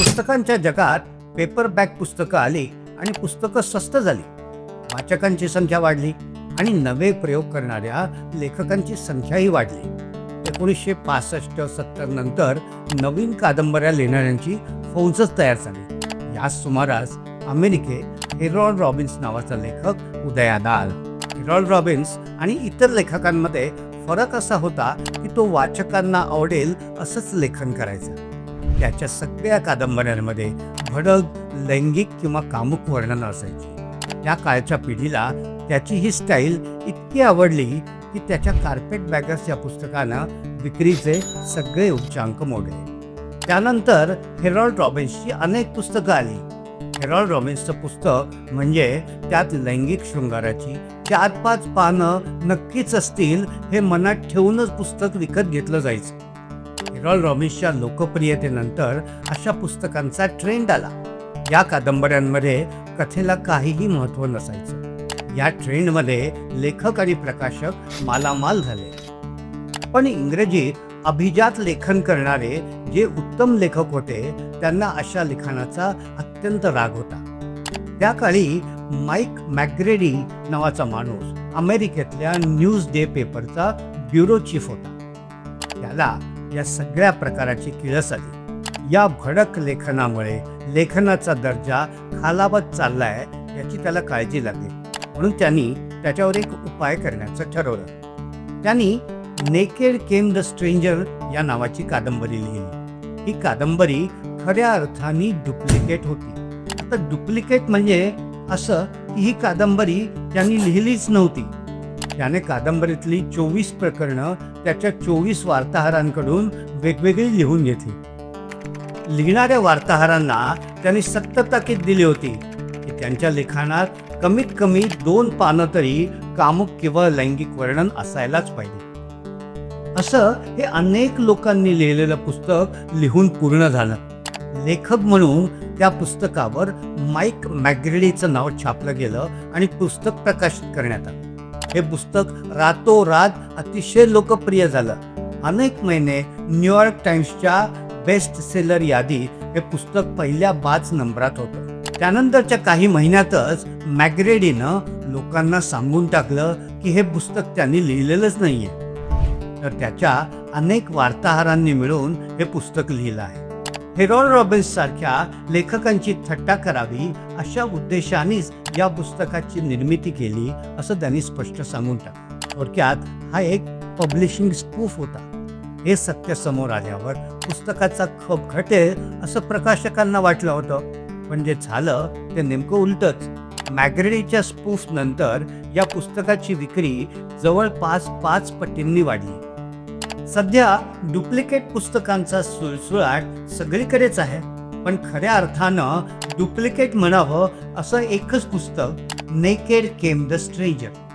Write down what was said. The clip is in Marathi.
पुस्तकांच्या जगात पेपरबॅक पुस्तकं आली आणि पुस्तकं स्वस्त झाली. वाचकांची संख्या वाढली आणि नवे प्रयोग करणाऱ्या लेखकांची संख्याही वाढली. एकोणीसशे पासष्ट सत्तर नंतर नवीन कादंबऱ्या लिहिणाऱ्यांची फौजच तयार झाली. याच सुमारास अमेरिकेत हेरॉल्ड रॉबिन्स नावाचा लेखक उदयात आला हेरॉल्ड रॉबिन्स आणि इतर लेखकांमध्ये फरक असा होता की तो वाचकांना आवडेल असंच लेखन करायचं. त्याच्या सगळ्या कादंबऱ्यांमध्ये भडक लैंगिक किंवा कामुक वर्णन असायची. त्या काळच्या पिढीला त्याची ही स्टाईल इतकी आवडली की त्याच्या कार्पेट बॅगर्स या पुस्तकानं विक्रीचे सगळे उच्चांक मोडले. त्यानंतर हेरॉल्ड रॉबिन्सची अनेक पुस्तकं आली. हेरॉल्ड रॉबिन्सचं पुस्तक म्हणजे त्यात लैंगिक शृंगाराची चार पाच पानं नक्कीच असतील हे मनात ठेवूनच पुस्तक विकत घेतलं जायचं. हेरॉल्ड रॉमिशच्या लोकप्रियतेनंतर अशा पुस्तकांचा ट्रेंड आला. या कादंबऱ्यांमध्ये कथेला काहीही महत्त्व नसायचं. या ट्रेंडमध्ये लेखक आणि प्रकाशक मालामाल झाले. पण इंग्रजीत अभिजात लेखन करणारे जे उत्तम लेखक होते त्यांना अशा लिखाणाचा अत्यंत राग होता. त्या काळी माईक मॅग्रेडी नावाचा माणूस अमेरिकेतल्या न्यूज डे पेपरचा ब्युरो चीफ होता. त्याला या सगळ्या प्रकाराची किळस आली या भडक लेखनामुळे लेखनाचा दर्जा खालावत चाललाय याची त्याला काळजी लागली. म्हणून त्यांनी त्याच्यावर एक उपाय करण्याचं ठरवलं. त्यांनी नेकेड केम द स्ट्रेंजर या नावाची कादंबरी लिहिली. ही कादंबरी खऱ्या अर्थाने डुप्लिकेट होती. आता डुप्लिकेट म्हणजे असं की ही कादंबरी त्यांनी लिहिलीच नव्हती. त्याने कादंबरीतली चोवीस प्रकरणं त्याच्या चोवीस वार्ताहरांकडून वेगवेगळी लिहून घेतली. लिहिणाऱ्या वार्ताहरांना त्यांनी सक्त ताकीद दिली होती की त्यांच्या लिखाणात कमीत कमी दोन पानं तरी कामुक किंवा लैंगिक वर्णन असायलाच पाहिजे. असं हे अनेक लोकांनी लिहिलेलं पुस्तक लिहून पूर्ण झालं. लेखक म्हणून त्या पुस्तकावर माईक मॅग्रेडीचं नाव छापलं गेलं आणि पुस्तक प्रकाशित करण्यात आलं. हे पुस्तक रातोरात अतिशय लोकप्रिय झालं. अनेक महिने न्यूयॉर्क टाइम्सच्या बेस्ट सेलर यादीत हे पुस्तक पहिल्या पाच नंबरात होतं. त्यानंतरच्या काही महिन्यातच मॅग्रेडीनं लोकांना सांगून टाकलं की हे पुस्तक त्यांनी लिहिलेलंच नाहीये. तर त्याच्या अनेक वार्ताहरांनी मिळून हे पुस्तक लिहिलं आहे. हेरॉन रॉबिन्स सारख्या लेखकांची थट्टा करावी अशा उद्देशानेच या पुस्तकाची निर्मिती केली असं त्यांनी स्पष्ट सांगून टाकलं. थोडक्यात हा एक पब्लिशिंग स्पूफ होता. हे सत्य समोर आल्यावर पुस्तकाचा खप घटेल असं प्रकाशकांना वाटलं होतं. पण जे झालं ते नेमकं उलटच. मॅग्रेडीच्या स्पूफ नंतर या पुस्तकाची विक्री जवळपास पाच पटींनी वाढली. सध्या डुप्लिकेट पुस्तकांचा सुळसुळाट सगळीकडेच आहे. पण खऱ्या अर्थानं डुप्लिकेट म्हणावं असं एकच पुस्तक नेकेड केम द स्ट्रेंजर.